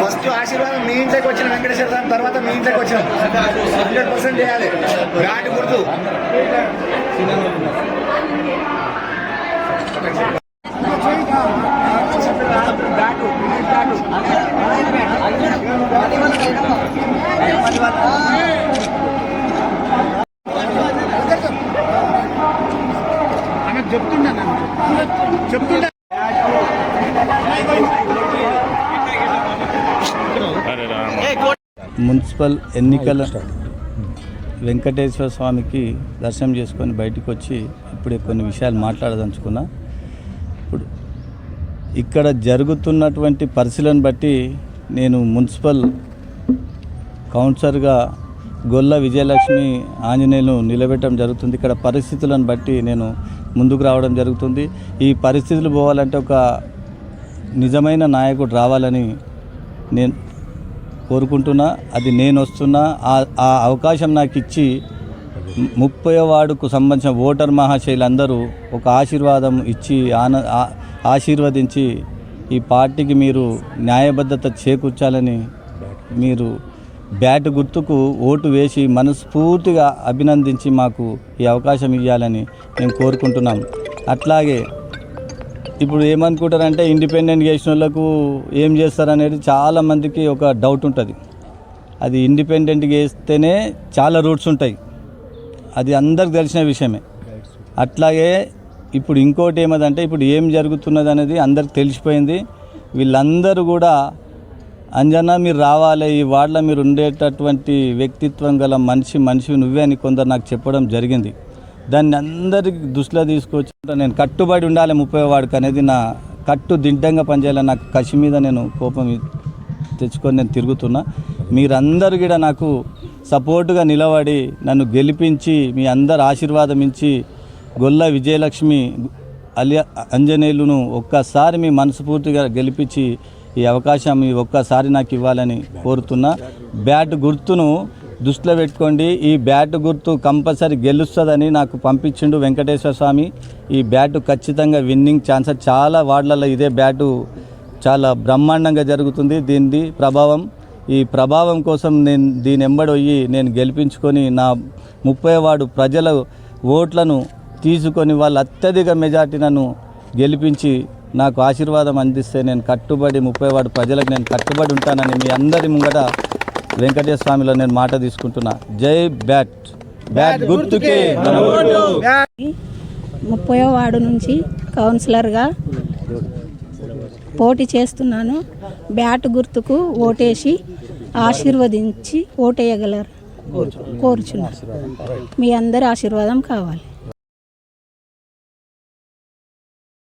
First ఆశీర్వాదం మీ ఇంట్లోకి వచ్చిన వెంకటేశ్వర స్వామి తర్వాత మీ ఇంట్లోకి వచ్చిన హండ్రెడ్ పర్సెంట్ చేయాలి. బ్రాండ్ గుర్తు. ఆమె చెప్తుండ. మున్సిపల్ ఎన్నికల వెంకటేశ్వర స్వామికి దర్శనం చేసుకొని బయటికి వచ్చి ఇప్పుడే కొన్ని విషయాలు మాట్లాడదలుచుకున్నా. ఇప్పుడు ఇక్కడ జరుగుతున్నటువంటి పరిశీలన బట్టి నేను మున్సిపల్ కౌన్సిలర్గా గొల్ల విజయలక్ష్మి ఆంజనేయులు నిలబెట్టడం జరుగుతుంది. ఇక్కడ పరిస్థితులను బట్టి నేను ముందుకు రావడం జరుగుతుంది. ఈ పరిస్థితులు పోవాలంటే ఒక నిజమైన నాయకుడు రావాలని నేను కోరుకుంటున్నా అది నేను వస్తున్నా ఆ అవకాశం నాకు ఇచ్చి ముప్పై వాడుకు సంబంధించిన ఓటర్ మహాశైలందరూ ఒక ఆశీర్వాదం ఇచ్చి ఆన ఆశీర్వదించి ఈ పార్టీకి మీరు న్యాయబద్ధత చేకూర్చాలని మీరు బ్యాట్ గుర్తుకు ఓటు వేసి మనస్ఫూర్తిగా అభినందించి మాకు ఈ అవకాశం ఇవ్వాలని మేము కోరుకుంటున్నాం. అట్లాగే ఇప్పుడు ఏమనుకుంటారంటే ఇండిపెండెంట్ చేసిన వాళ్ళకు ఏం చేస్తారనేది చాలా మందికి ఒక డౌట్ ఉంటుంది. అది ఇండిపెండెంట్గా వేస్తేనే చాలా రూట్స్ ఉంటాయి. అది అందరికి తెలిసిన విషయమే. అట్లాగే ఇప్పుడు ఇంకోటి ఏమదంటే ఇప్పుడు ఏం జరుగుతున్నది అనేది అందరికి తెలిసిపోయింది. వీళ్ళందరూ కూడా అంజనా మీరు రావాలి ఈ వార్డులో మీరు ఉండేటటువంటి వ్యక్తిత్వం గల మనిషి మనిషి నువ్వే అని కొందరు నాకు చెప్పడం జరిగింది. దాన్ని అందరికి దృష్టిలో తీసుకొచ్చి నేను కట్టుబడి ఉండాలి ముప్పై వాడికి అనేది నా కట్టు దిడ్డంగా పనిచేయాలని నాకు కసి మీద నేను కోపం తెచ్చుకొని నేను తిరుగుతున్నా. మీరందరూ కూడా నాకు సపోర్టుగా నిలబడి నన్ను గెలిపించి మీ అందరు ఆశీర్వాదం ఇచ్చి గొల్ల విజయలక్ష్మి అలియా అంజనేయులను ఒక్కసారి మీ మనస్ఫూర్తిగా గెలిపించి ఈ అవకాశం ఒక్కసారి నాకు ఇవ్వాలని కోరుతున్నా. బ్యాట్ గుర్తును దృష్టిలో పెట్టుకోండి. ఈ బ్యాట్ గుర్తు కంపల్సరీ గెలుస్తుందని నాకు పంపించిండు వెంకటేశ్వర స్వామి. ఈ బ్యాట్ ఖచ్చితంగా విన్నింగ్ ఛాన్సెస్ చాలా వార్డులలో ఇదే బ్యాటు చాలా బ్రహ్మాండంగా జరుగుతుంది. దీనిది ప్రభావం. ఈ ప్రభావం కోసం నేను దీని ఎంబడొయ్యి నేను గెలిపించుకొని నా ముప్పై వాడు ప్రజల ఓట్లను తీసుకొని వాళ్ళ అత్యధిక మెజార్టీ నన్ను గెలిపించి నాకు ఆశీర్వాదం అందిస్తే నేను కట్టుబడి ముప్పై వాడు ప్రజలకు నేను కట్టుబడి ఉంటానని మీ అందరి ముంగట వెంకటేశ్వర స్వామిలో నేను మాట తీసుకుంటున్నా. జై బ్యాట్. బ్యాట్ గుర్తుకే మన ఓటు. ముప్పై వార్డు నుంచి కౌన్సిలర్గా పోటీ చేస్తున్నాను. బ్యాట్ గుర్తుకు ఓటేసి ఆశీర్వదించి ఓటేయగలరు. కోరుచున్నారు మీ అందరి ఆశీర్వాదం కావాలి.